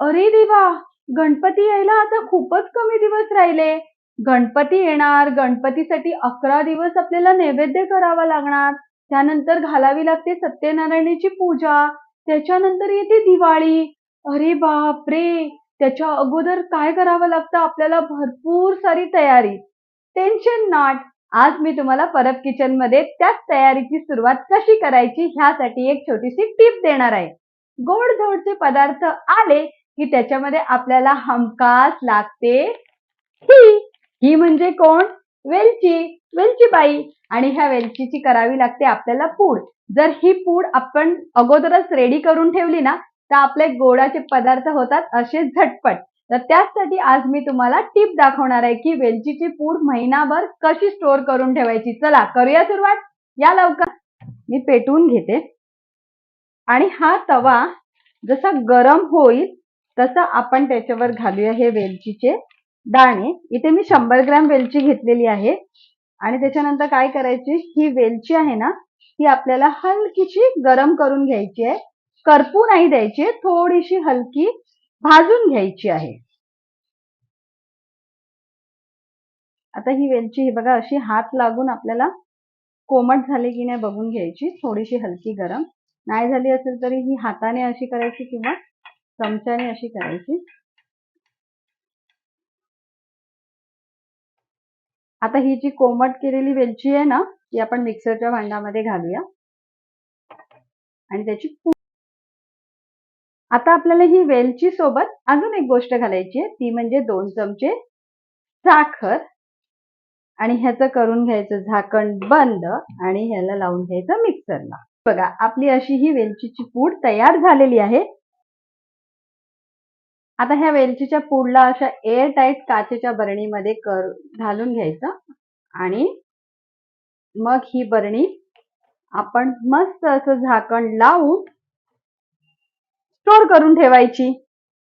अरे देवा गणपती यायला आता खूपच कमी दिवस राहिले. गणपती येणार गणपतीसाठी अकरा दिवस आपल्याला नैवेद्य करावा लागणार. त्यानंतर घालावी लागते सत्यनारायणाची पूजा त्याच्यानंतर येते दिवाळी. अरे बाप रे त्याच्या अगोदर काय करावं लागतं? आपल्याला भरपूर सारी तयारी. टेन्शन नॉट आज मी तुम्हाला परब किचनमध्ये त्याच तयारीची सुरुवात कशी करायची ह्यासाठी एक छोटीशी टीप देणार आहे. गोड धोडचे पदार्थ आले की त्याच्यामध्ये आपल्याला हमखास लागते ही. ही म्हणजे कोण? वेलची. वेलची बाई. आणि ह्या वेलचीची करावी लागते आपल्याला पूड. जर ही पूड आपण अगोदरच रेडी करून ठेवली ना तर आपले गोडाचे पदार्थ होतात असे झटपट. तर त्याचसाठी आज मी तुम्हाला टिप दाखवणार आहे की वेलचीची पूड महिनाभर कशी स्टोअर करून ठेवायची. चला करूया सुरुवात. या लवकर. मी पेटवून घेते. आणि हा तवा जसा गरम होईल तसं आपण त्याच्यावर घालूया हे वेलचीचे दाणे. इथे मी शंभर ग्रॅम वेलची घेतलेली आहे. आणि त्याच्यानंतर काय करायची? ही वेलची आहे ना ती आपल्याला हलकीशी गरम करून घ्यायची आहे. करपू नाही द्यायची थोडीशी हलकी भाजून घ्यायची आहे. आता ही वेलची ही बघा अशी हात लागून आपल्याला कोमट झाली की नाही बघून घ्यायची थोडीशी हलकी गरम. नाही झाली असेल तरी ही हाताने अशी करायची किंवा चमच्याने अशी करायची. आता ही जी कोमट केलेली वेलची आहे ना ती आपण मिक्सरच्या भांडामध्ये घालूया. आणि त्याची आता आपल्याला ही वेलची सोबत अजून एक गोष्ट घालायची आहे. ती म्हणजे दोन चमचे साखर. आणि ह्याचं करून घ्यायचं झाकण बंद आणि ह्याला लावून घ्यायचं मिक्सरला. बघा आपली अशी ही वेलचीची पूड तयार झालेली आहे. आता ह्या वेलचीच्या पूडला अशा एअर टाईट काचेच्या बरणीमध्ये कर घालून घ्यायचं. आणि मग ही बरणी आपण मस्त असं झाकण लावून स्टोर करून ठेवायची.